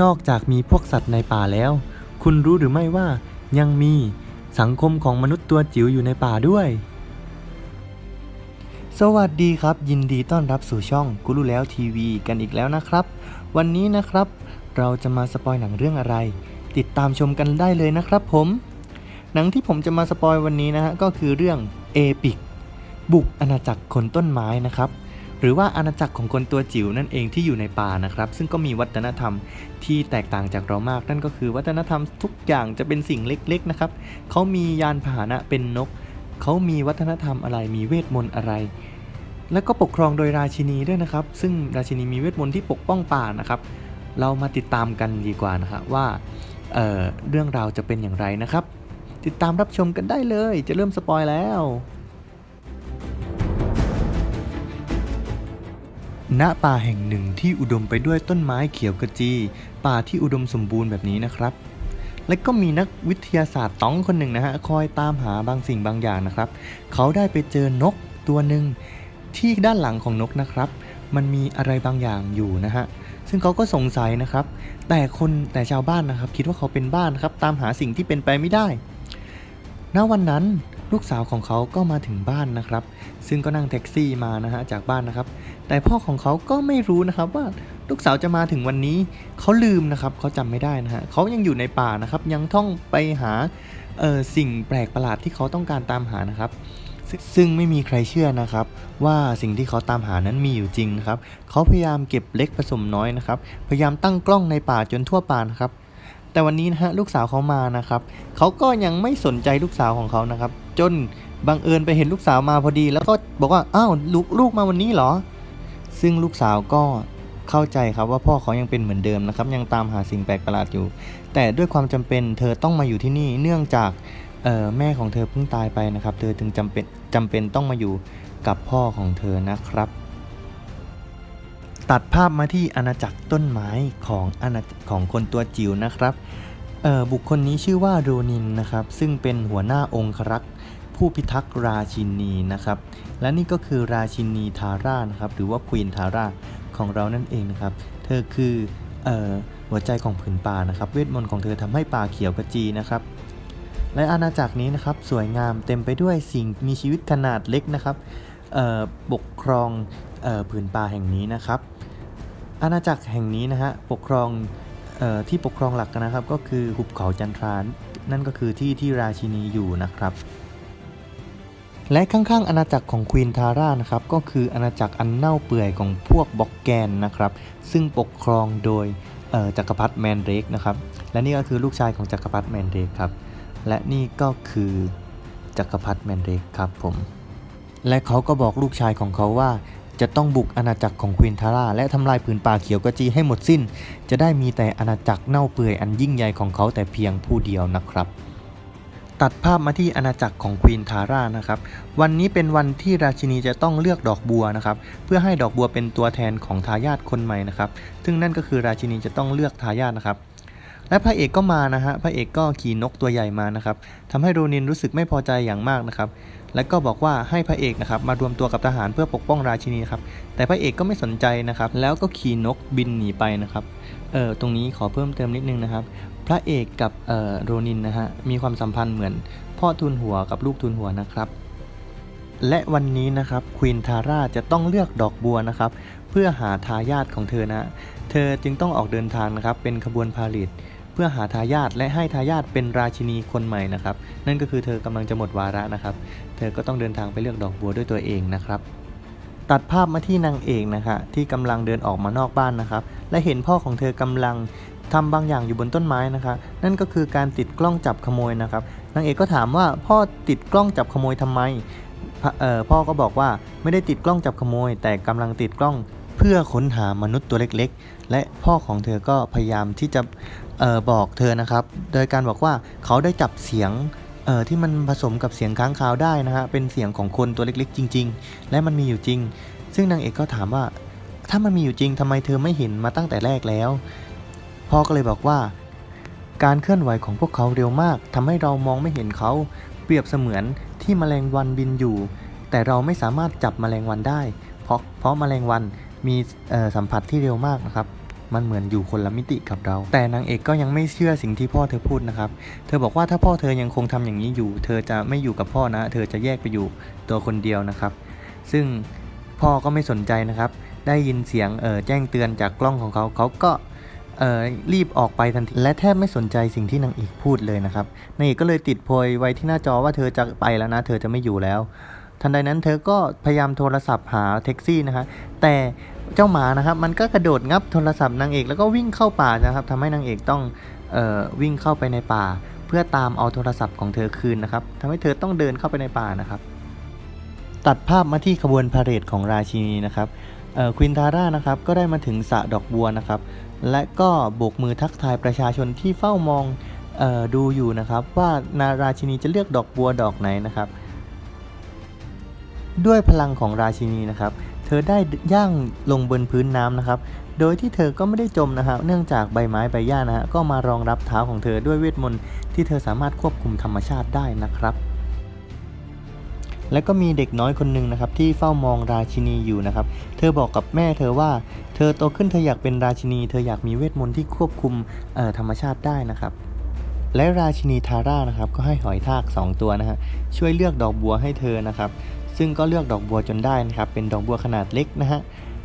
นอกจากมีพวกสัตว์ในป่าแล้ว คุณรู้หรือไม่ว่ายังมีสังคมของมนุษย์ตัวจิ๋วอยู่ในป่าด้วย สวัสดีครับ ยินดีต้อนรับสู่ช่องกูรู้แล้วทีวีกันอีกแล้วนะครับ วันนี้นะครับ เราจะมาสปอยหนังเรื่องอะไร ติดตามชมกันได้เลยนะครับผม หนังที่ผมจะมาสปอยวันนี้นะฮะก็คือเรื่องเอปิกบุกอาณาจักรคนต้นไม้นะครับ หรือว่าอาณาจักรของคนตัวจิ๋วนั่นเองที่อยู่ในป่านะครับ ซึ่งก็มีวัฒนธรรมที่แตกต่างจากเรามาก นั่นก็คือวัฒนธรรมทุกอย่างจะเป็นสิ่งเล็กๆนะครับเขามียานพาหนะเป็นนกเขามีวัฒนธรรมอะไรมีเวทมนต์อะไร แล้วก็ปกครองโดยราชินีด้วยนะครับ ซึ่งราชินีมีเวทมนต์ที่ปกป้องป่านะครับ เรามาติดตามกันดีกว่านะครับว่าเอ่อเรื่องราวจะเป็นอย่างไรนะครับ ติดตามรับชมกันได้เลย จะเริ่มสปอยแล้ว ณป่าแห่งหนึ่งที่อุดมไปด้วยต้นไม้เขียวกระจี ป่าที่อุดมสมบูรณ์แบบนี้นะครับ และก็มีนักวิทยาศาสตร์ต้องคนหนึ่งนะฮะคอยตามหาบางสิ่งบางอย่างนะครับ เขาได้ไปเจอนกตัวหนึ่งที่ด้านหลังของนกนะครับ มันมีอะไรบางอย่างอยู่นะฮะซึ่งเขาก็สงสัยนะครับ แต่คนแต่ชาวบ้านนะครับ คิดว่าเขาเป็นบ้านครับตามหาสิ่งที่เป็นไปไม่ได้ณวันนั้น ลูกสาวของเขาก็มาถึงบ้านนะครับ ซึ่งก็นั่งแท็กซี่มานะฮะจากบ้านนะครับ แต่พ่อของเขาก็ไม่รู้นะครับว่าลูกสาวจะมาถึงวันนี้เขาลืมนะครับเขาจำไม่ได้นะฮะเขายังอยู่ในป่านะครับยังท่องไปหาเออสิ่งแปลกประหลาดที่เขาต้องการตามหานะครับซึ่งซึ่งไม่มีใครเชื่อนะครับ ว่าสิ่งที่เขาตามหานั้นมีอยู่จริงนะครับเขาพยายามเก็บเล็กผสมน้อยนะครับ พยายามตั้งกล้องในป่าจนทั่วป่านะครับ แต่วันนี้นะฮะลูกสาวเขามานะครับเขาก็ยังไม่สนใจลูกสาวของเขานะครับ จนบังเอิญไปเห็นลูกสาวมาพอดี แล้วก็บอกว่าอ้าวลูกลูกมาวันนี้เหรอ ซึ่งลูกสาวก็เข้าใจครับว่าพ่อเขายังเป็นเหมือนเดิมนะครับ ยังตามหาสิ่งแปลกประหลาดอยู่ แต่ด้วยความจำเป็นเธอต้องมาอยู่ที่นี่เนื่องจากแม่ของเธอเพิ่งตายไปนะครับ เธอถึงจำเป็นจำเป็นต้องมาอยู่กับพ่อของเธอนะครับ ตัดภาพมาที่อาณาจักรต้นไม้ของอาณาของคนตัวจิ๋วนะครับเอ่อบุคคลนี้ชื่อว่าโรนินนะครับ ซึ่งเป็นหัวหน้าองครักษ์ผู้พิทักษ์ราชินีนะครับ และนี่ก็คือราชินีทาร่านะครับ หรือว่าควีนทาร่าของเรานั่นเองนะครับ เธอคือเอ่อหัวใจของผืนป่านะครับ เวทมนต์ของเธอทำให้ป่าเขียวกระจีนะครับและอาณาจักรนี้นะครับสวยงามเต็มไปด้วยสิ่งมีชีวิตขนาดเล็กนะครับเอ่อปกครองเอ่อผืนป่าแห่งนี้นะครับ อาณาจักรแห่งนี้นะฮะปกครองออที่ปกครองหลักนะครับ ก็คือหุบเขาจันทรานนั่นก็คือที่ที่ราชินีอยู่นะครับและข้างๆอาณาจักรของควีนทาร่านะครับก็คืออาณาจักรอันเน่าเปื่อยของพวกบ็อกแกนนะครับซึ่งปกครองโดยจักรพรรดิแมนเรกนะครับและนี่ก็คือลูกชายของจักรพรรดิแมนเรกครับและนี่ก็คือจักรพรรดิแมนเรกครับผมและเขาก็บอกลูกชายของเขาว่า จะต้องบุกอาณาจักรของควีนทาร่าและทำลายผืนป่าเขียวกระจีให้หมดสิ้น จะได้มีแต่อาณาจักรเน่าเปื่อยอันยิ่งใหญ่ของเขาแต่เพียงผู้เดียวนะครับ ตัดภาพมาที่อาณาจักรของควีนทาร่านะครับ วันนี้เป็นวันที่ราชินีจะต้องเลือกดอกบัวนะครับ เพื่อให้ดอกบัวเป็นตัวแทนของทายาทคนใหม่นะครับ ซึ่งนั่นก็คือราชินีจะต้องเลือกทายาทนะครับและพระเอกก็มานะฮะ พระเอกก็ขี่นกตัวใหญ่มานะครับทำให้โรนินรู้สึกไม่พอใจอย่างมากนะครับ และก็บอกว่าให้พระเอกนะครับมารวมตัวกับทหารเพื่อปกป้องราชินีครับแต่พระเอกก็ไม่สนใจนะครับแล้วก็ขี่นกบินหนีไปนะครับเออตรงนี้ขอเพิ่มเติมนิดนึงนะครับ พระเอกกับเอ่อโรนินนะฮะมีความสัมพันธ์เหมือนพ่อทุนหัวกับลูกทุนหัวนะครับและวันนี้นะครับควีนทาร่าจะต้องเลือกดอกบัวนะครับเพื่อหาทายาทของเธอนะ เธอจึงต้องออกเดินทางนะครับเป็นขบวนพาเหรด เพื่อหาทายาทและให้ทายาทเป็นราชินีคนใหม่นะครับ นั่นก็คือเธอกำลังจะหมดวาระนะครับ เธอก็ต้องเดินทางไปเลือกดอกบัวด้วยตัวเองนะครับ ตัดภาพมาที่นางเอกนะคะที่กำลังเดินออกมานอกบ้านนะครับ และเห็นพ่อของเธอกำลังทำบางอย่างอยู่บนต้นไม้นะคะ นั่นก็คือการติดกล้องจับขโมยนะครับนางเอกก็ถามว่าพ่อติดกล้องจับขโมยทำไมพเอ่อพ่อก็บอกว่าไม่ได้ติดกล้องจับขโมย แต่กำลังติดกล้องเพื่อค้นหามนุษย์ตัวเล็ก ๆ และพ่อของเธอก็พยายามที่จะ ออบอกเธอนะครับ โดยการบอกว่าเขาได้จับเสียงเออที่มันผสมกับเสียงค้างคาวได้นะฮะเป็นเสียงของคนตัวเล็กๆ จริง ๆ และมันมีอยู่จริง ซึ่งนางเอกก็ถามว่า ถ้ามันมีอยู่จริงทำไมเธอไม่เห็นมาตั้งแต่แรกแล้วพ่อก็เลยบอกว่า การเคลื่อนไหวของพวกเขาเร็วมากทำให้เรามองไม่เห็นเขาเปรียบเสมือนที่แมลงวันบินอยู่ แต่เราไม่สามารถจับแมลงวันได้ เพราะเพราะแมลงวันมีสัมผัสที่เร็วมากนะครับ มันเหมือนอยู่คนละมิติกับเรา แต่นางเอกก็ยังไม่เชื่อสิ่งที่พ่อเธอพูดนะครับ เธอบอกว่าถ้าพ่อเธอยังคงทำอย่างนี้อยู่ เธอจะไม่อยู่กับพ่อนะ เธอจะแยกไปอยู่ตัวคนเดียวนะครับ ซึ่งพ่อก็ไม่สนใจนะครับ ได้ยินเสียงเออแจ้งเตือนจากกล้องของเขาเขาก็เออรีบออกไปทันทีและแทบไม่สนใจสิ่งที่นางเอกพูดเลยนะครับนางเอกก็เลยติดโพยไว้ที่หน้าจอว่าเธอจะไปแล้วนะ เธอจะไม่อยู่แล้ว ทันใดนั้นเธอก็พยายามโทรศัพท์หาแท็กซี่นะฮะแต่ เจ้าหมานะครับ มันก็กระโดดงับโทรศัพท์นางเอกแล้วก็วิ่งเข้าป่านะครับทำให้นางเอกต้องออวิ่งเข้าไปในป่า เพื่อตามเอาโทรศัพท์ของเธอคืนนะครับทำให้เธอต้องเดินเข้าไปในป่านะครับ ตัดภาพมาที่ขบวนพาเหรดของราชินีนะครับควินทาร่านะครับก็ได้มาถึงสระดอกบัวนะครับ และก็โบกมือทักทายประชาชนที่เฝ้ามองออดูอยู่นะครับ ว่านาราชินีจะเลือกดอกบัวดอกไหนนะครับ ด้วยพลังของราชินีนะครับ ธอได้ย่างลงบนพื้นน้ำนะครับ โดยที่เธอก็ไม่ได้จมนะครับเนื่องจากใบไม้ใบหญ้านะฮะ ก็มารองรับเท้าของเธอด้วยเวทมนต์ที่เธอสามารถควบคุมธรรมชาติได้นะครับ และก็มีเด็กน้อยคนหนึ่งนะครับที่เฝ้ามองราชินีอยู่นะครับ เธอบอกกับแม่เธอว่า เธอโตขึ้นเธออยากเป็นราชินี เธออยากมีเวทมนต์ที่ควบคุมธรรมชาติได้นะครับและราชินีทาร่านะครับก็ให้หอยทาก 2 ตัวนะฮะช่วยเลือกดอกบัวให้เธอนะครับซึ่งก็เลือกดอกบัวจนได้นะครับ เป็นดอกบัวขนาดเล็กนะฮะ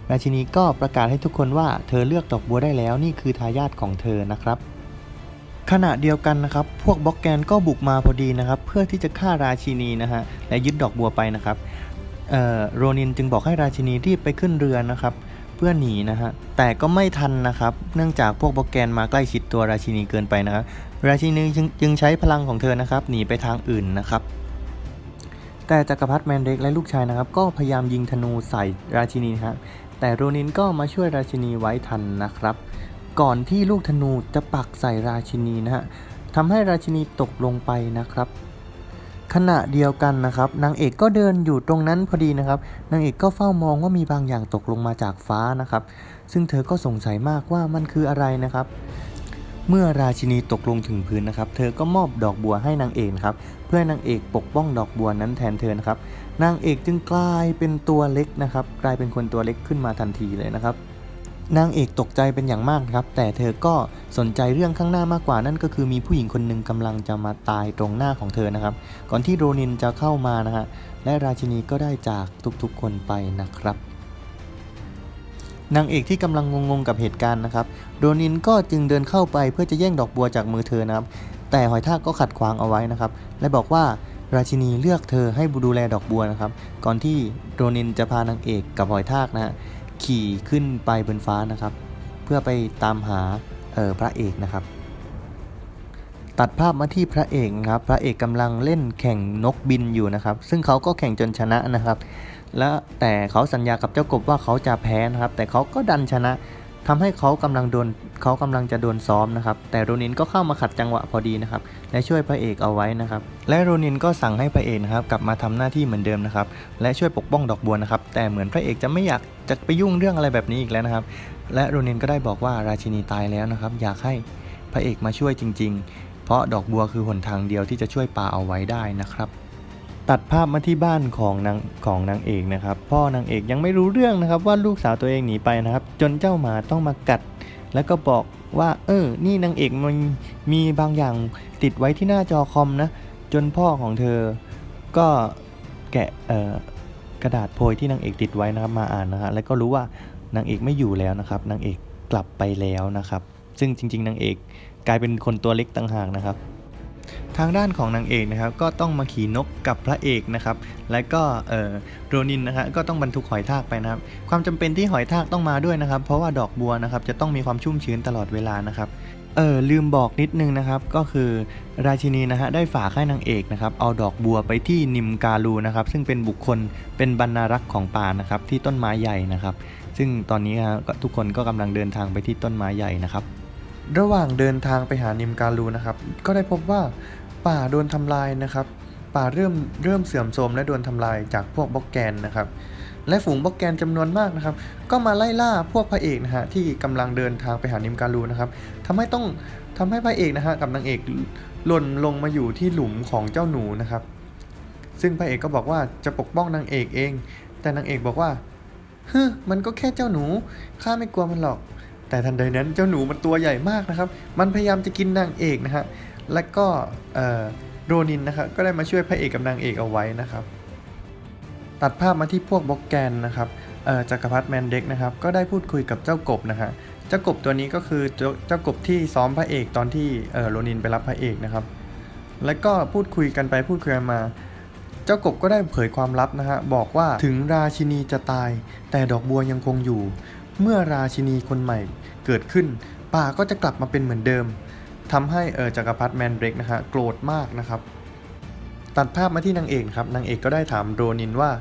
ราชินีก็ประกาศให้ทุกคนว่าเธอเลือกดอกบัวได้แล้วนี่คือทายาทของเธอนะครับ ขณะเดียวกันนะครับ พวกบล็อกแกนก็บุกมาพอดีนะครับ เพื่อที่จะฆ่าราชินีนะฮะและยึดดอกบัวไปนะครับโรนินจึงบอกให้ราชินีรีบไปขึ้นเรือนะครับ เพื่อหนีนะฮะแต่ก็ไม่ทันนะครับ เนื่องจากพวกบล็อกแกนมาใกล้ชิดตัวราชินีเกินไปนะครับราชินีจึงใช้พลังของเธอนะครับ หนีไปทางอื่นนะครับ แต่จักรพรรดิแมนเด็กและลูกชายนะครับ ก็พยายามยิงธนูใส่ราชินีนะครับแต่โรนินก็มาช่วยราชินีไว้ทันนะครับ ก่อนที่ลูกธนูจะปักใส่ราชินีนะฮะทำให้ราชินีตกลงไปนะครับขณะเดียวกันนะครับนางเอกก็เดินอยู่ตรงนั้นพอดีนะครับ นางเอกก็เฝ้ามองว่ามีบางอย่างตกลงมาจากฟ้านะครับ ซึ่งเธอก็สงสัยมากว่ามันคืออะไรนะครับ เมื่อราชินีตกลงถึงพื้นนะครับ เธอก็มอบดอกบัวให้นางเอกครับ เพื่อนางเอกปกป้องดอกบัวนั้นแทนเธอนะครับ นางเอกจึงกลายเป็นตัวเล็กนะครับ กลายเป็นคนตัวเล็กขึ้นมาทันทีเลยนะครับ นางเอกตกใจเป็นอย่างมากครับ แต่เธอก็สนใจเรื่องข้างหน้ามากกว่านั่นก็คือมีผู้หญิงคนหนึ่งกำลังจะมาตายตรงหน้าของเธอนะครับ ก่อนที่โรนินจะเข้ามานะฮะ และราชินีก็ได้จากทุกๆคนไปนะครับ นางเอกที่กำลังงงๆกับเหตุการณ์นะครับโรนินก็จึงเดินเข้าไปเพื่อจะแย่งดอกบัวจากมือเธอนะครับแต่หอยทากก็ขัดขวางเอาไว้นะครับและบอกว่าราชินีเลือกเธอให้ดูแลดอกบัวนะครับก่อนที่โรนินจะพานางเอกกับหอยทากนะฮะขี่ขึ้นไปบนฟ้านะครับ เพื่อไปตามหาออพระเอกนะครับ ตัดภาพมาที่พระเอกนะครับพระเอกกำลังเล่นแข่งนกบินอยู่นะครับ ซึ่งเขาก็แข่งจนชนะนะครับ และแต่เขาสัญญากับเจ้ากบว่าเขาจะแพ้นะครับ แต่เขาก็ดันชนะทำให้เขากำลังโดนเขากำลังจะโดนซ้อมนะครับ แต่โรนินก็เข้ามาขัดจังหวะพอดีนะครับ และช่วยพระเอกเอาไว้นะครับ และโรนินก็สั่งให้พระเอกนะครับกลับมาทำหน้าที่เหมือนเดิมนะครับ และช่วยปกป้องดอกบัวนะครับ แต่เหมือนพระเอกจะไม่อยากจะไปยุ่งเรื่องอะไรแบบนี้อีกแล้วนะครับ และโรนินก็ได้บอกว่าราชินีตายแล้วนะครับ อยากให้พระเอกมาช่วยจริง ๆ เพราะดอกบัวคือหนทางเดียวที่จะช่วยป่าเอาไว้ได้นะครับ ตัดภาพมาที่บ้านของนางของนางเอกนะครับ พ่อนางเอกยังไม่รู้เรื่องนะครับ ว่าลูกสาวตัวเองหนีไปนะครับ จนเจ้าหมาต้องมากัด แล้วก็บอกว่า เออ นี่นางเอกมันมีบางอย่างติดไว้ที่หน้าจอคอมนะ จนพ่อของเธอ ก็แกะออกระดาษโพยที่นางเอกติดไว้นะครับมาอ่านนะฮะแล้วก็รู้ว่านางเอกไม่อยู่แล้วนะครับนางเอกกลับไปแล้วนะครับ ซึ่งจริง ๆนางเอกกลายเป็นคนตัวเล็กต่างหากนะครับ ทางด้านของนางเอกนะครับก็ต้องมาขี่นกกับพระเอกนะครับและก็เอ่อโรนินนะฮะก็ต้องบรรทุกหอยทากไปนะครับความจำเป็นที่หอยทากต้องมาด้วยนะครับ เพราะว่าดอกบัวนะครับจะต้องมีความชุ่มชื้นตลอดเวลานะครับเออลืมบอกนิดนึงนะครับก็คือราชินีนะฮะได้ฝากให้นางเอกนะครับเอาดอกบัวไปที่นิมกาลูนะครับซึ่งเป็นบุคคลเป็นบรรณารักษ์ของป่านะครับที่ต้นไม้ใหญ่นะครับ ซึ่งตอนนี้ก็ทุกคนก็กำลังเดินทางไปที่ต้นไม้ใหญ่นะครับ ระหว่างเดินทางไปหานิมกาลูนะครับก็ได้พบว่า ป่าโดนทำลายนะครับ ป่าเริ่มเริ่มเสื่อมโทรมและโดนทำลายจากพวกบ็อกแกนนะครับและฝูงบ็อกแกนจำนวนมากนะครับ ก็มาไล่ล่าพวกพระเอกนะฮะที่กำลังเดินทางไปหานิมกาลูนะครับทำให้ต้องทำให้พระเอกนะฮะกับนางเอกหล่นลงมาอยู่ที่หลุมของเจ้าหนูนะครับ ซึ่งพระเอกก็บอกว่าจะปกป้องนางเอกเอง แต่นางเอกบอกว่าฮึมันก็แค่เจ้าหนูข้าไม่กลัวมันหรอก แต่ทันใดนั้นเจ้าหนูมันตัวใหญ่มากนะครับ มันพยายามจะกินนางเอกนะฮะ และก็โรนินนะครับก็ได้มาช่วยพระเอกกับนางเอกเอาไว้นะครับ ตัดภาพมาที่พวกบล็อกแกนนะครับจักรพรรดิแมนเด็กนะครับก็ได้พูดคุยกับเจ้ากบนะฮะเจ้ากบตัวนี้ก็คือเจ้ากบที่ซ้อมพระเอกตอนที่โรนินไปรับพระเอกนะครับ แล้วก็พูดคุยกันไปพูดคุยกันมา เจ้ากบก็ได้เผยความลับนะฮะบอกว่าถึงราชินีจะตาย แต่ดอกบัวยังคงอยู่ เมื่อราชินีคนใหม่เกิดขึ้นป่าก็จะกลับมาเป็นเหมือนเดิม ทำให้เออจักรพรรดิแมนเดรกนะฮะโกรธมากนะครับ ตัดภาพมาที่นางเอกครับนางเอกก็ได้ถามโรนินว่า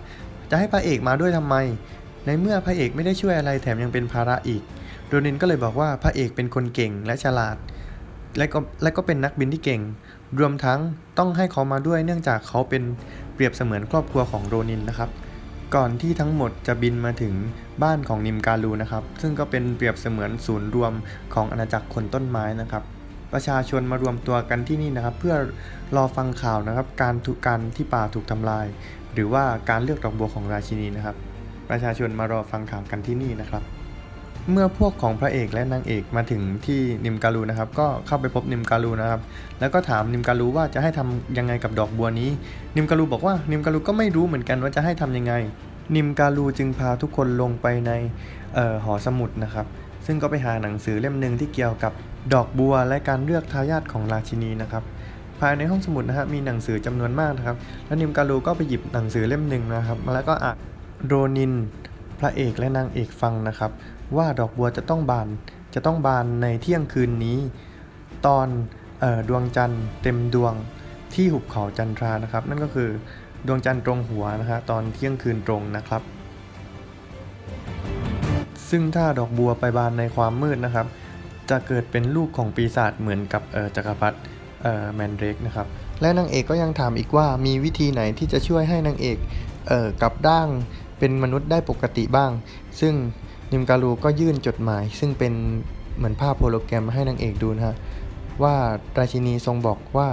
จะให้พระเอกมาด้วยทำไม ในเมื่อพระเอกไม่ได้ช่วยอะไรแถมยังเป็นภาระอีกโรนินก็เลยบอกว่าพระเอกเป็นคนเก่งและฉลาด และก็และก็เป็นนักบินที่เก่ง รวมทั้งต้องให้เขามาด้วยเนื่องจากเขาเป็นเปรียบเสมือนครอบครัวของโรนินนะครับก่อนที่ทั้งหมดจะบินมาถึงบ้านของนิมการูนะครับ ซึ่งก็เป็นเปรียบเสมือนศูนย์รวมของอาณาจักรคนต้นไม้นะครับ ประชาชนมารวมตัวกันที่นี่นะครับ เพื่อรอฟังข่าวนะครับ การถูกการที่ป่าถูกทำลาย หรือว่าการเลือกดอกบัวของราชินีนะครับ ประชาชนมารอฟังข่าวกันที่นี่นะครับ เมื่อพวกของพระเอกและนางเอกมาถึงที่นิมการูนะครับ ก็เข้าไปพบนิมการูนะครับ แล้วก็ถามนิมการูว่าจะให้ทำยังไงกับดอกบัวนี้ นิมการูบอกว่านิมการูก็ไม่รู้เหมือนกันว่าจะให้ทำยังไงนิมการูจึงพาทุกคนลงไปในออหอสมุดนะครับ ซึ่งก็ไปหาหนังสือเล่มหนึ่งที่เกี่ยวกับดอกบัวและการเลือกทายาทของราชินีนะครับ ภายในห้องสมุดนะฮะมีหนังสือจำนวนมากนะครับ แล้วนิมการูก็ไปหยิบหนังสือเล่มหนึ่งนะครับมาแล้วก็อ่านโรนิน พระเอกและนางเอกฟังนะครับ ว่าดอกบัวจะต้องบานจะต้องบานในเที่ยงคืนนี้ ตอนออดวงจันทร์เต็มดวงที่หุบเขาจันทรานะครับ นั่นก็คือดวงจันทร์ตรงหัวนะฮะตอนเที่ยงคืนตรงนะครับ ซึ่งถ้าดอกบัวไปบานในความมืดนะครับ จะเกิดเป็นลูกของปีศาจเหมือนกับจักรพรรดิแมนเดรกนะครับ และนางเอกก็ยังถามอีกว่ามีวิธีไหนที่จะช่วยให้นางเอกเออกลับด้างเป็นมนุษย์ได้ปกติบ้าง ซึ่งนิมการูก็ยื่นจดหมาย ซึ่งเป็นเหมือนภาพโฮโลแกรมมาให้นางเอกดูนะฮะว่าราชินีทรงบอกว่า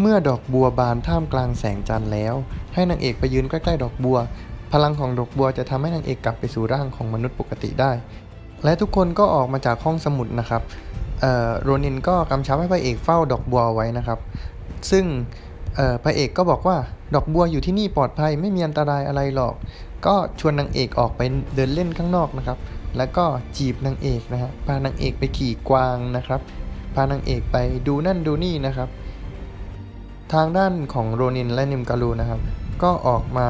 เมื่อดอกบัวบานท่ามกลางแสงจันทร์แล้ว ให้นางเอกไปยืนใกล้ ๆ ดอกบัว พลังของดอกบัวจะทำให้นางเอกกลับไปสู่ร่างของมนุษย์ปกติได้ และทุกคนก็ออกมาจากห้องสมุดนะครับโรนินก็กำชับให้พระเอกเฝ้าดอกบัวไว้นะครับ ซึ่งพระเอกก็บอกว่าดอกบัวอยู่ที่นี่ปลอดภัยไม่มีอันตรายอะไรหรอก ก็ชวนนางเอกออกไปเดินเล่นข้างนอกนะครับ แล้วก็จีบนางเอกนะฮะพานางเอกไปขี่กวางนะครับ พานางเอกไปดูนั่นดูนี่นะครับ ทางด้านของโรนินและนิมการูนะครับ ก็ออกมา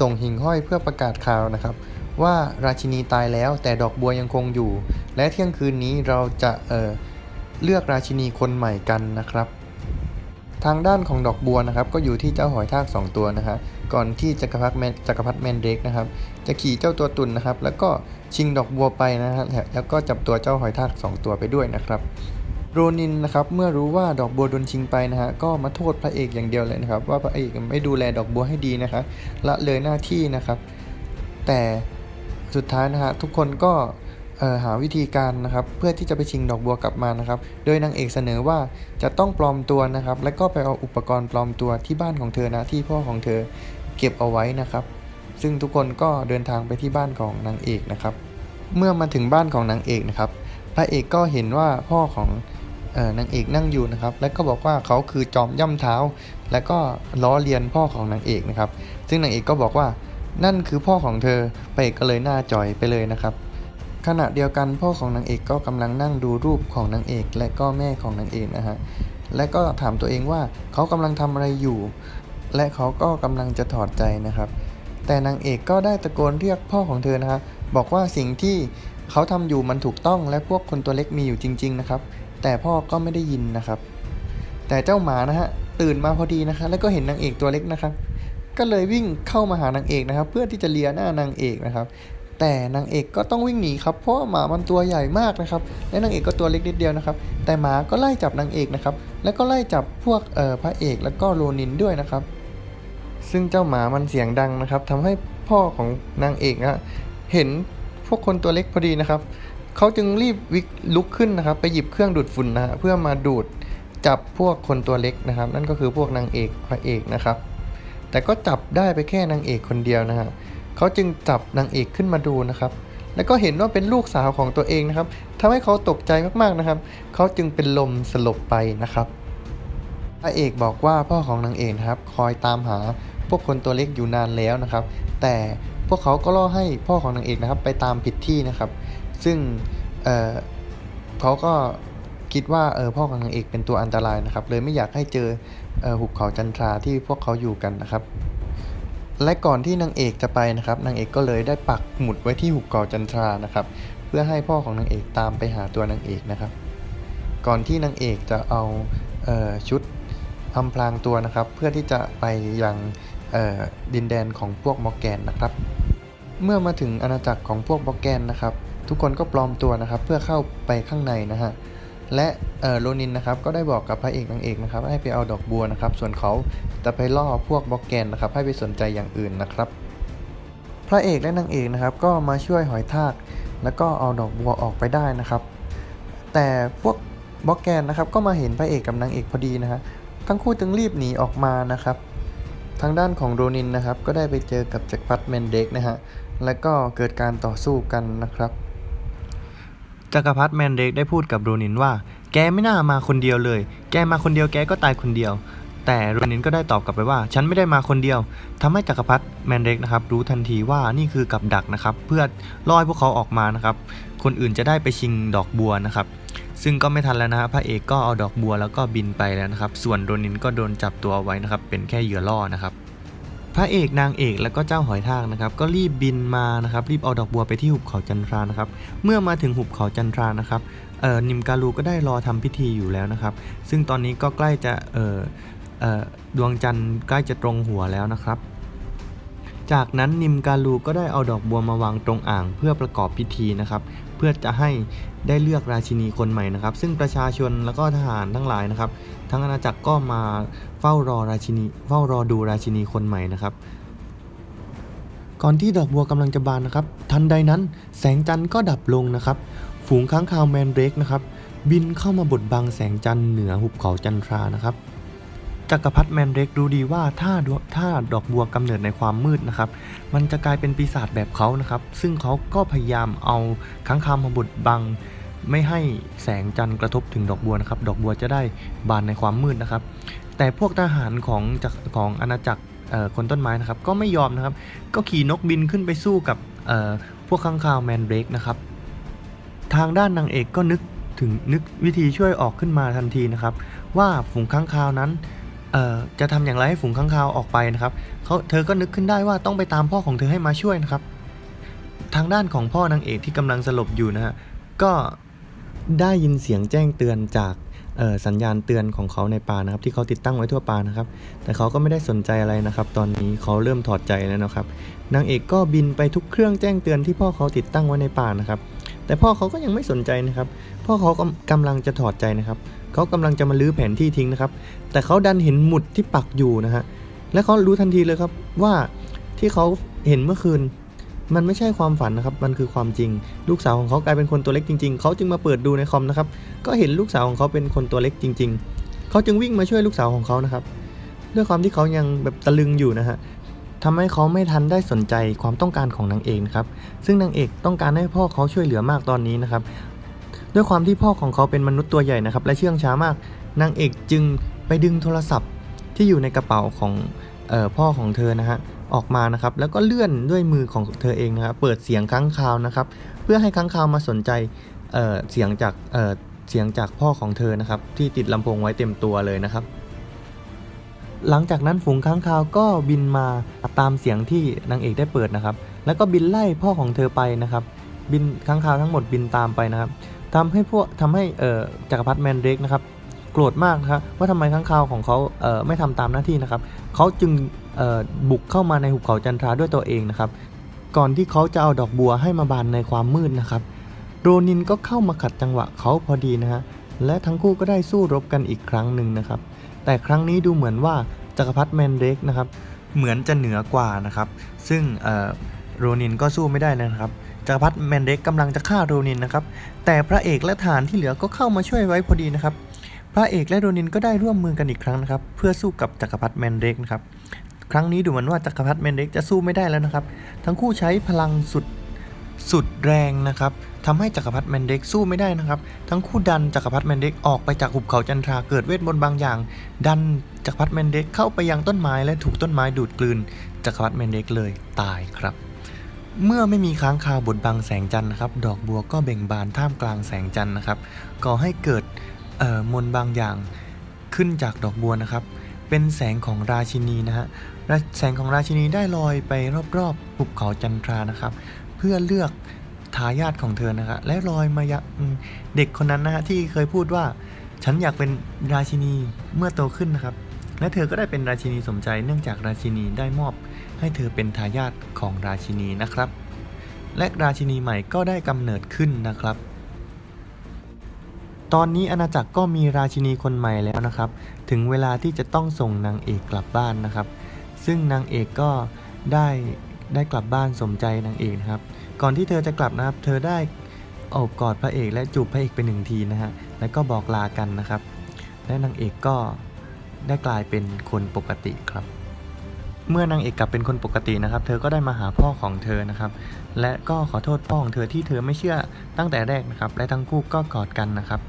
ส่งหิ่งห้อยเพื่อประกาศข่าวนะครับ ว่าราชินีตายแล้วแต่ดอกบัวยังคงอยู่ และเที่ยงคืนนี้เราจะเเลือกราชินีคนใหม่กันนะครับ ทางด้านของดอกบัวนะครับ ก็อยู่ที่เจ้าหอยทากสองตัวนะฮะก่อนที่จักรพรรดิแมนจักรพรรดิแมนเดกนะครับ จะขี่เจ้าตัวตุ่นนะครับ แล้วก็ชิงดอกบัวไปนะฮะแล้วก็จับตัวเจ้าหอยทากสองตัวไปด้วยนะครับ โรนินนะครับเมื่อรู้ว่าดอกบัวโดนชิงไปนะฮะก็มาโทษพระเอกอย่างเดียวเลยนะครับ ว่าพระเอกไม่ดูแลดอกบัวให้ดีนะครับละเลยหน้าที่นะครับ แต่สุดท้ายนะฮะทุกคนก็หาวิธีการนะครับเพื่อที่จะไปชิงดอกบัวกลับมานะครับ โดยนางเอกเสนอว่าจะต้องปลอมตัวนะครับ และก็ไปเอาอุปกรณ์ปลอมตัวที่บ้านของเธอนะที่พ่อของเธอเก็บเอาไว้นะครับ ซึ่งทุกคนก็เดินทางไปที่บ้านของนางเอกนะครับ เมื่อมาถึงบ้านของนางเอกนะครับ พระเอกก็เห็นว่าพ่อของ นางเอกนั่งอยู่นะครับ และก็บอกว่าเขาคือจอมย่ำเท้า และก็ล้อเลียนพ่อของนางเอกนะครับ ซึ่งนางเอกก็บอกว่านั่นคือพ่อของเธอพระเอกก็เลยหน้าจ่อยไปเลยนะครับขณะเดียวกันพ่อของนางเอกก็กำลังนั่งดูรูปของนางเอก และก็แม่ของนางเอกนะฮะและก็ถามตัวเองว่าเขากำลังทำอะไรอยู่ และเขาก็กำลังจะถอดใจนะครับ แต่นางเอกก็ได้ตะโกนเรียกพ่อของเธอนะฮะบอกว่าสิ่งที่เขาทำอยู่มันถูกต้องและพวกคนตัวเล็กมีอยู่จริง ๆ นะครับ แต่พ่อก็ไม่ได้ยินนะครับ แต่เจ้าหมานะฮะตื่นมาพอดีนะคะแล้วก็เห็นนางเอกตัวเล็กนะครับ ก็เลยวิ่งเข้ามาหานางเอกนะครับ เพื่อที่จะเลียหน้านางเอกนะครับ แต่นางเอกก็ต้องวิ่งหนีครับ เพราะหมามันตัวใหญ่มากนะครับ และนางเอกก็ตัวเล็กนิดเดียวนะครับ แต่หมาก็ไล่จับนางเอกนะครับ แล้วก็ไล่จับพวกเอ่อพระเอกแล้วก็โรนินด้วยนะครับ ซึ่งเจ้าหมามันเสียงดังนะครับทำให้พ่อของนางเอกนะเห็นพวกคนตัวเล็กพอดีนะครับ เขาจึงรีบวิกลุกขึ้นนะครับ ไปหยิบเครื่องดูดฝุ่นนะฮะเพื่อมาดูดจับพวกคนตัวเล็กนะครับ นั่นก็คือพวกนางเอกพระเอกนะครับ แต่ก็จับได้ไปแค่นางเอกคนเดียวนะฮะเขาจึงจับนางเอกขึ้นมาดูนะครับ แล้วก็เห็นว่าเป็นลูกสาวของตัวเองนะครับทำให้เขาตกใจมากๆนะครับ เขาจึงเป็นลมสลบไปนะครับพระเอกบอกว่าพ่อของนางเอกนะครับ คอยตามหาพวกคนตัวเล็กอยู่นานแล้วนะครับ แต่พวกเขาก็ล่อให้พ่อของนางเอกนะครับ ไปตามผิดที่นะครับ ซึ่งเเขาก็คิดว่าเออพ่อของนางเอกเป็นตัวอันตรายนะครับ เลยไม่อยากให้เจอเออหุบเขาจันทราที่พวกเขาอยู่กันนะครับ และก่อนที่นางเอกจะไปนะครับ นางเอกก็เลยได้ปักหมุดไว้ที่หุบเขาจันทรานะครับ เพื่อให้พ่อของนางเอกตามไปหาตัวนางเอกนะครับ ก่อนที่นางเอกจะเอาเออชุดอำพรางตัวนะครับ เพื่อที่จะไปยังดินแดนของพวกมอร์แกนนะครับ เมื่อมาถึงอาณาจักรของพวกมอร์แกนนะครับ ทุกคนก็ปลอมตัวนะครับ เพื่อเข้าไปข้างในนะฮะและโรนินนะครับก็ได้บอกกับพระเอกนางเอกนะครับ ให้ไปเอาดอกบัวนะครับ ส่วนเขาจะไปล่อพวกมอร์แกนนะครับ ให้ไปสนใจอย่างอื่นนะครับ พระเอกและนางเอกนะครับ ก็มาช่วยหอยทาก แล้วก็เอาดอกบัวออกไปได้นะครับ แต่พวกบล็อกแกนนะครับ ก็มาเห็นพระเอกกับนางเอกพอดีนะฮะทั้งคู่จึงรีบหนีออกมานะครับ ทางด้านของโรนินนะครับ ก็ได้ไปเจอกับจักรพรรดิแมนเด็กนะฮะแล้วก็เกิดการต่อสู้กันนะครับ จักรพรรดิแมนเด็กได้พูดกับโรนินว่า แกไม่น่ามาคนเดียวเลย แกมาคนเดียวแกก็ตายคนเดียว แต่โรนินก็ได้ตอบกลับไปว่า ฉันไม่ได้มาคนเดียวทำให้จักรพรรดิแมนเด็กนะครับรู้ทันทีว่านี่คือกับดักนะครับ เพื่อล่อให้พวกเขาออกมานะครับ คนอื่นจะได้ไปชิงดอกบัวนะครับ ซึ่งก็ไม่ทันแล้วนะฮะพระเอกก็เอาดอกบัวแล้วก็บินไปแล้วนะครับ ส่วนโรนินก็โดนจับตัวไว้นะครับ เป็นแค่เหยื่อล่อนะครับ พระเอกนางเอกแล้วก็เจ้าหอยทากนะครับ ก็รีบบินมานะครับรีบเอาดอกบัวไปที่หุบเขาจันทรานะครับ เมื่อมาถึงหุบเขาจันทรานะครับเอ่อนิมการูก็ได้รอทำพิธีอยู่แล้วนะครับ ซึ่งตอนนี้ก็ใกล้จะเอ่อเอ่อดวงจันทร์ใกล้จะตรงหัวแล้วนะครับ จากนั้นนิมการูก็ได้เอาดอกบัวมาวางตรงอ่างเพื่อประกอบพิธีนะครับ พื่อจะให้ได้เลือกราชินีคนใหม่นะครับ ซึ่งประชาชนแล้วก็ทหารทั้งหลายนะครับ ทั้งอาณาจักรก็มาเฝ้ารอราชินี เฝ้ารอดูราชินีคนใหม่นะครับก่อนที่ดอกบัวกำลังจะบานนะครับ ทันใดนั้นแสงจันทร์ก็ดับลงนะครับ ฝูงค้างคาวแมนเรกนะครับ บินเข้ามาบดบังแสงจันทร์เหนือหุบเขาจันทรานะครับ จักรพรรดิแมนเรกรู้ดีว่าถ้าดถ้าดอกบัวกำเนิดในความมืดนะครับ มันจะกลายเป็นปีศาจแบบเขานะครับ ซึ่งเขาก็พยายามเอาค้างคามาบดบัง ไม่ให้แสงจันทร์กระทบถึงดอกบัวนะครับ ดอกบัวจะได้บานในความมืดนะครับ แต่พวกทหารของจากของอาณาจักรคนต้นไม้นะครับ ก็ไม่ยอมนะครับ ก็ขี่นกบินขึ้นไปสู้กับพวกข้างคาวแมนเบรกนะครับ ทางด้านนางเอกก็นึกถึงนึกวิธีช่วยออกขึ้นมาทันทีนะครับ ว่าฝูงข้างคาวนั้น เอ่อจะทำอย่างไรให้ฝูงข้างคาวออกไปนะครับเขาเธอก็นึกขึ้นได้ว่าต้องไปตามพ่อของเธอให้มาช่วยนะครับ ทางด้านของพ่อนางเอกที่กำลังสลบอยู่นะฮะก็ได้ยินเสียงแจ้งเตือนจากสัญญาณเตือนของเขาในป่านะครับ ที่เขาติดตั้งไว้ทั่วป่านะครับ แต่เขาก็ไม่ได้สนใจอะไรนะครับ ตอนนี้เขาเริ่มถอดใจแล้วนะครับ นางเอกก็บินไปทุกเครื่องแจ้งเตือนที่พ่อเขาติดตั้งไว้ในป่านะครับ แต่พ่อเขาก็ยังไม่สนใจนะครับ พ่อเขากำกำลังจะถอดใจนะครับ เขากำลังจะมาลื้อแผนที่ทิ้งนะครับ แต่เขาดันเห็นหมุดที่ปักอยู่นะฮะ และเขารู้ทันทีเลยครับว่าที่เขาเห็นเมื่อคืน มันไม่ใช่ความฝันนะครับ มันคือความจริง ลูกสาวของเขากลายเป็นคนตัวเล็กจริง ๆ เขาจึงมาเปิดดูในคอมนะครับ ก็เห็นลูกสาวของเขาเป็นคนตัวเล็กจริง ๆ เขาจึงวิ่งมาช่วยลูกสาวของเขานะครับ ด้วยความที่เขายังแบบตะลึงอยู่นะฮะทำให้เขาไม่ทันได้สนใจความต้องการของนางเอกครับ ซึ่งนางเอกต้องการให้พ่อเขาช่วยเหลือมากตอนนี้นะครับ ด้วยความที่พ่อของเขาเป็นมนุษย์ตัวใหญ่นะครับ และเชื่องช้ามากนางเอกจึงไปดึงโทรศัพท์ที่อยู่ในกระเป๋าของออพ่อของเธอนะฮะออกมานะครับ แล้วก็เลื่อนด้วยมือของเธอเองนะครับเปิดเสียงค้างคาวนะครับ เพื่อให้ค้างคาวมาสนใจเเสียงจากเเสียงจากพ่อของเธอนะครับ ที่ติดลำโพงไว้เต็มตัวเลยนะครับ หลังจากนั้นฝูงค้างคาวก็บินมาตามเสียงที่นางเอกได้เปิดนะครับ แล้วก็บินไล่พ่อของเธอไปนะครับ บินค้างคาวทั้งหมดบินตามไปนะครับ ทำให้พวกทำให้เอ่อจักรพรรดิแมนเดรกนะครับโกรธมากนะครับว่าทำไมค้างคาวของเขาเอ่อไม่ทำตามหน้าที่นะครับเขาจึงเอ่อบุกเข้ามาในหุบเขาจันทราด้วยตัวเองนะครับ ก่อนที่เขาจะเอาดอกบัวให้มาบานในความมืดนะครับโรนินก็เข้ามาขัดจังหวะเขาพอดีนะฮะและทั้งคู่ก็ได้สู้รบกันอีกครั้งหนึ่งนะครับ แต่ครั้งนี้ดูเหมือนว่าจักรพรรดิแมนเดรกนะครับ เหมือนจะเหนือกว่านะครับ ซึ่งโรนินก็สู้ไม่ได้นะครับ จักรพรรดิแมนเดรกกำลังจะฆ่าโรนินนะครับ แต่พระเอกและทหารที่เหลือก็เข้ามาช่วยไว้พอดีนะครับ พระเอกและโรนินก็ได้ร่วมมือกันอีกครั้งนะครับ เพื่อสู้กับจักรพรรดิแมนเดรกนะครับ ครั้งนี้ดูเหมือนว่าจักรพรรดิแมนเดรกจะสู้ไม่ได้แล้วนะครับ ทั้งคู่ใช้พลังสุดสุดแรงนะครับทำให้จักรพรรดิแมนเด็กสู้ไม่ได้นะครับ ทั้งคู่ดันจักรพรรดิแมนเด็กออกไปจากหุบเขาจันทราเกิดเวทมนต์บางอย่าง ดันจักรพรรดิแมนเด็กเข้าไปยังต้นไม้และถูกต้นไม้ดูดกลืนจักรพรรดิแมนเด็กเลยตายครับ เมื่อไม่มีค้างคาวบดบังแสงจันทร์นะครับ ดอกบัวก็เบ่งบานท่ามกลางแสงจันทร์นะครับก่อให้เกิดมนบางอย่างขึ้นจากดอกบัวนะครับ เป็นแสงของราชินีนะฮะแสงของราชินีได้ลอยไปรอบๆหุบเขาจันทรานะครับ เพื่อเลือกทายาทของเธอนะครับและลอยมายังเด็กคนนั้นนะฮะที่เคยพูดว่า ฉันอยากเป็นราชินีเมื่อโตขึ้นนะครับ และเธอก็ได้เป็นราชินีสมใจเนื่องจากราชินีได้มอบให้เธอเป็นทายาทของราชินีนะครับ และราชินีใหม่ก็ได้กำเนิดขึ้นนะครับ ตอนนี้อาณาจักรก็มีราชินีคนใหม่แล้วนะครับ ถึงเวลาที่จะต้องส่งนางเอกกลับบ้านนะครับ ซึ่งนางเอกก็ได้ได้กลับบ้านสมใจนางเอกนะครับ ก่อนที่เธอจะกลับนะครับ เธอได้โอบกอดพระเอกและจูบพระเอกไปหนึ่งทีนะฮะ แล้วก็บอกลากันนะครับ และนางเอกก็ ได้กลายเป็นคนปกติครับ เมื่อนางเอกกลับเป็นคนปกตินะครับ เธอก็ได้มาหาพ่อของเธอนะครับ และก็ขอโทษพ่อของเธอที่เธอไม่เชื่อตั้งแต่แรกนะครับ และทั้งคู่ก็กอดกันนะครับ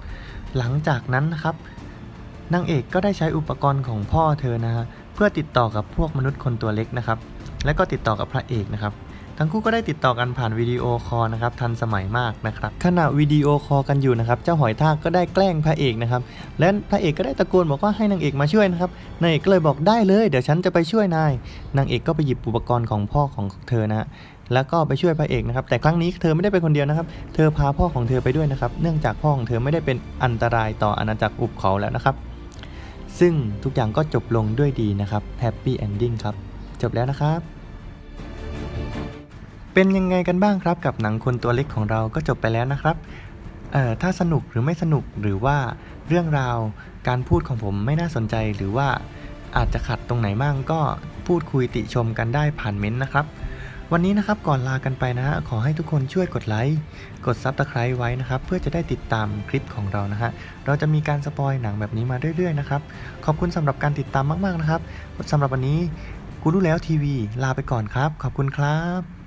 หลังจากนั้นนะครับนางเอกก็ได้ใช้อุปกรณ์ของพ่อเธอนะฮะเพื่อติดต่อกับพวกมนุษย์คนตัวเล็กนะครับ และก็ติดต่อกับพระเอกนะครับ ทั้งคู่ก็ได้ติดต่อกันผ่านวิดีโอคอลนะครับทันสมัยมากนะครับขณะวิดีโอคอลกันอยู่นะครับเจ้าหอยทากก็ได้แกล้งพระเอกนะครับและพระเอกก็ได้ตะโกนบอกว่าให้นางเอกมาช่วยนะครับนางเอกก็เลยบอกได้เลย เดี๋ยวฉันจะไปช่วยนายนางเอกก็ไปหยิบอุปกรณ์ของพ่อของเธอนะฮะแล้วก็ไปช่วยพระเอกนะครับ แต่ครั้งนี้เธอไม่ได้ไปคนเดียวนะครับ เธอพาพ่อของเธอไปด้วยนะครับ เนื่องจากพ่อของเธอไม่ได้เป็นอันตรายต่ออาณาจักรอุบเขาแล้วนะครับ ซึ่งทุกอย่างก็จบลงด้วยดีนะครับแฮปปี้เอนดิ้งครับ จบแล้วนะครับ เป็นยังไงกันบ้างครับกับหนังคนตัวเล็กของเราก็จบไปแล้วนะครับเอ่อถ้าสนุกหรือไม่สนุกหรือว่าเรื่องราวการพูดของผมไม่น่าสนใจหรือว่าอาจจะขัดตรงไหนบ้างก็พูดคุยติชมกันได้ผ่านเม้นต์นะครับ วันนี้นะครับก่อนลากันไปนะฮะขอให้ทุกคนช่วยกดไลค์กดซับสไคร b ์ไว้นะครับ เพื่อจะได้ติดตามคลิปของเรานะฮะเราจะมีการสปอยหนังแบบนี้มาเรื่อยๆนะครับขอบคุณสำหรับการติดตามมากๆนะครับสำหรับวันนี้กูรู้แล้วทีวี ลาไปก่อนครับ ขอบคุณครับ